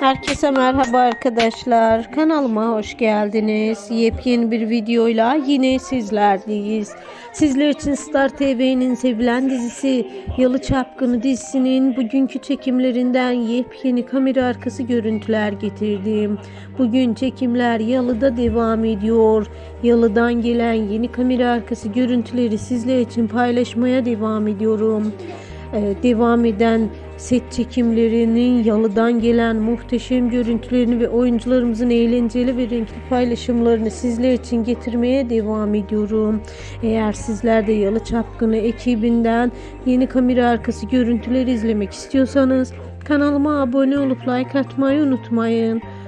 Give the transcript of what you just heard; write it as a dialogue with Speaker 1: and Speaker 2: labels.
Speaker 1: Herkese merhaba arkadaşlar. Kanalıma hoş geldiniz. Yepyeni bir videoyla yine sizlerleyiz. Sizler için Star TV'nin sevilen dizisi Yalı Çapkını dizisinin bugünkü çekimlerinden yepyeni kamera arkası görüntüler getirdim. Bugün çekimler Yalı'da devam ediyor. Yalı'dan gelen yeni kamera arkası görüntüleri sizler için paylaşmaya devam ediyorum. Ee, devam eden set çekimlerinin yalıdan gelen muhteşem görüntülerini ve oyuncularımızın eğlenceli ve renkli paylaşımlarını sizler için getirmeye devam ediyorum. Eğer sizler de Yalı Çapkını ekibinden yeni kamera arkası görüntüler izlemek istiyorsanız kanalıma abone olup like atmayı unutmayın.